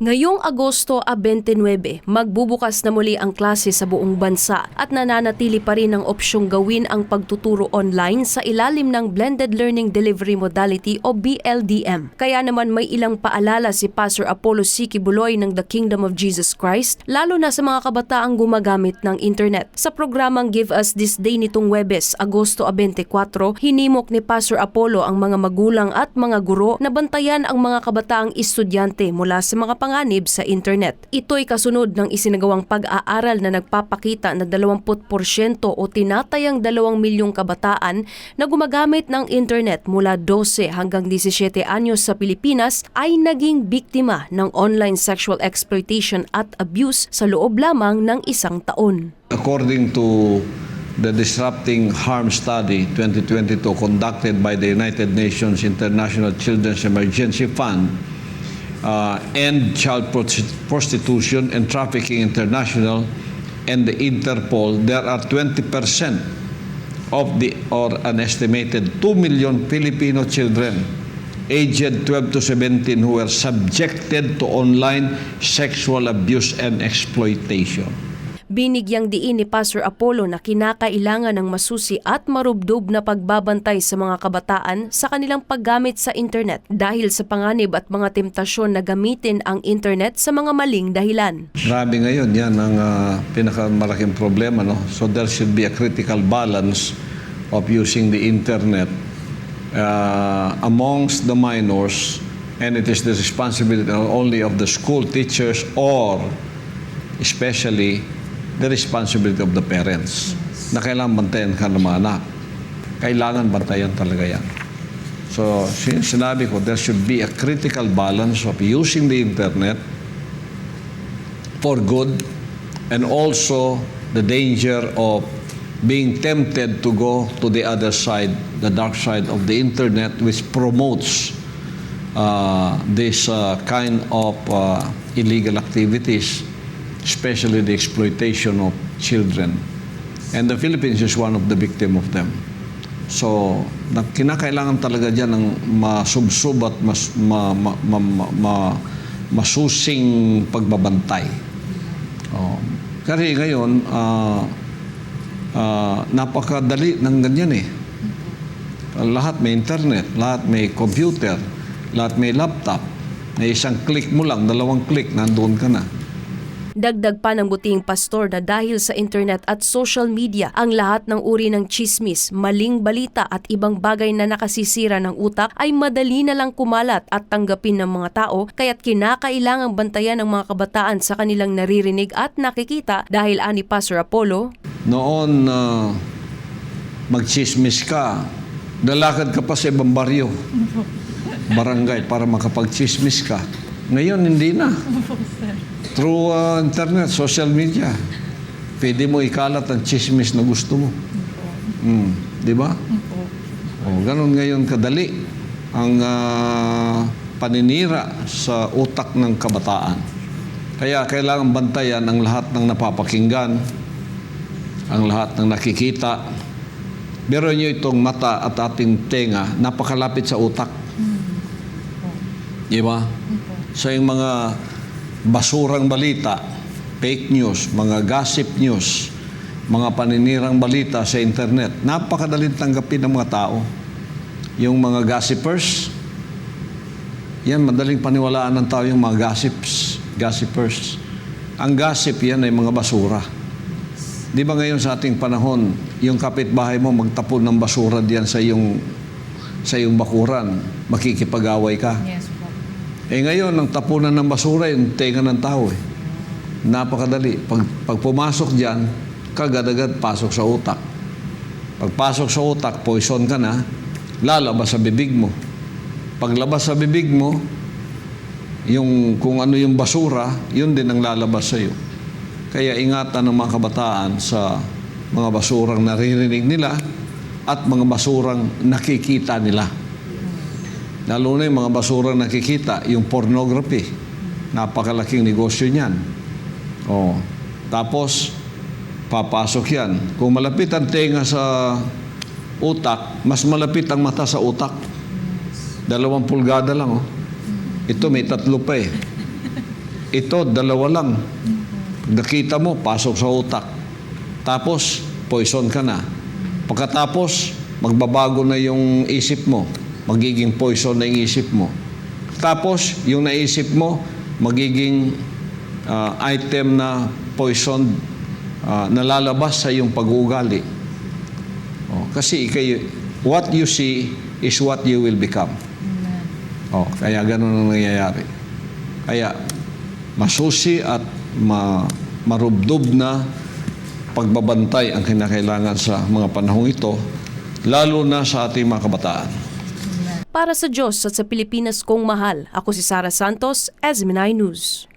Ngayong Agosto 29, magbubukas na muli ang klase sa buong bansa at nananatili pa rin ang opsyong gawin ang pagtuturo online sa ilalim ng Blended Learning Delivery Modality o BLDM. Kaya naman may ilang paalala si Pastor Apollo Siki Buloy ng The Kingdom of Jesus Christ, lalo na sa mga kabataang gumagamit ng internet. Sa programang Give Us This Day nitong Webes, Agosto 24, hinimok ni Pastor Apollo ang mga magulang at mga guro na bantayan ang mga kabataang estudyante mula sa mga panganib sa internet. Ito'y kasunod ng isinagawang pag-aaral na nagpapakita na 20% o tinatayang 2 milyong kabataan na gumagamit ng internet mula 12 hanggang 17 anyos sa Pilipinas ay naging biktima ng online sexual exploitation at abuse sa loob lamang ng isang taon. According to the Disrupting Harm Study 2022 conducted by the United Nations International Children's Emergency Fund, uh, End Child Prosti- Prostitution and Trafficking International, and the Interpol, there are 20% of the, or an estimated 2 million Filipino children aged 12 to 17 who were subjected to online sexual abuse and exploitation. Binigyang diin ni Pastor Apollo na kinakailangan ng masusi at marubdob na pagbabantay sa mga kabataan sa kanilang paggamit sa internet dahil sa panganib at mga temptasyon na gamitin ang internet sa mga maling dahilan. Grabe ngayon, yan ang ah, pinakamalaking problema. No? So there should be a critical balance of using the internet uh, amongst the minors and it is the responsibility not only of the school teachers or especially the responsibility of the parents na kailangan bantayan ka ng mga anak. Kailangan bantayan talaga yan. So, sin- sinabi ko, there should be a critical balance of using the internet for good and also the danger of being tempted to go to the other side, the dark side of the internet, which promotes uh, this uh, kind of uh, illegal activities, especially the exploitation of children. And the Philippines is one of the victim of them. So, na, kinakailangan talaga dyan ng masubsob at mas, ma, ma, ma, ma, ma- masusing pagbabantay. Oh. Kasi ngayon, ah, ah, napakadali ng ganyan eh. Lahat may internet, lahat may computer, lahat may laptop. Na isang click mo lang, dalawang click, nandoon ka na. Dagdag pa ng buting pastor na dahil sa internet at social media, ang lahat ng uri ng chismis, maling balita at ibang bagay na nakasisira ng utak ay madali na lang kumalat at tanggapin ng mga tao kaya't kinakailangang bantayan ng mga kabataan sa kanilang naririnig at nakikita dahil ani Pastor Apollo, Noon, uh, magchismis ka, lalakad ka pa sa ibang baryo, barangay, para makapagchismis ka. Ngayon, hindi na. Through uh, internet, social media, pwede mo ikalat ang chismis na gusto mo. Mm, di ba? O, ganun ngayon kadali ang ah, paninira sa utak ng kabataan. Kaya kailangan bantayan ang lahat ng napapakinggan, ang lahat ng nakikita. Pero nyo itong mata at ating tenga, napakalapit sa utak. Di ba? So yung mga basurang balita, fake news, mga gossip news, mga paninirang balita sa internet, napakadaling tanggapin ng mga tao. Yung mga gossipers, yan, madaling paniwalaan ng tao yung mga gossips, gossipers. Ang gossip yan ay mga basura. Di ba ngayon sa ating panahon, yung kapitbahay mo magtapon ng basura diyan sa iyong sa iyong bakuran, makikipag-away ka. Yes. Eh ngayon, ang tapunan ng basura, yung tenga ng tao eh. Napakadali. Pag, pag pumasok dyan, kagad-agad pasok sa utak. Pagpasok sa utak, poison ka na, lalabas sa bibig mo. Paglabas sa bibig mo, yung kung ano yung basura, yun din ang lalabas sa iyo. Kaya ingatan ng mga kabataan sa mga basurang naririnig nila at mga basurang nakikita nila. Lalo na yung mga basurang nakikita, yung pornography. Napakalaking negosyo niyan. Oh. Tapos, papasok yan. Kung malapit ang tenga sa utak, mas malapit ang mata sa utak. Dalawang pulgada lang, oh. Ito may tatlo pa eh. ito, dalawa lang. Nakita mo, pasok sa utak. Tapos, poison ka na. Pagkatapos, magbabago na yung isip mo. Magiging poison na isip mo. Tapos, yung naisip mo, magiging ah, item na poison ah, nalalabas sa iyong pag-uugali. Oh, kasi ikay, what you see is what you will become. Oh, kaya ganun ang nangyayari. Kaya masusi at ma, marubdob na pagbabantay ang kinakailangan sa mga panahong ito, lalo na sa ating mga kabataan. Para sa Diyos at sa Pilipinas kong mahal, ako si Sara Santos, SMNI News.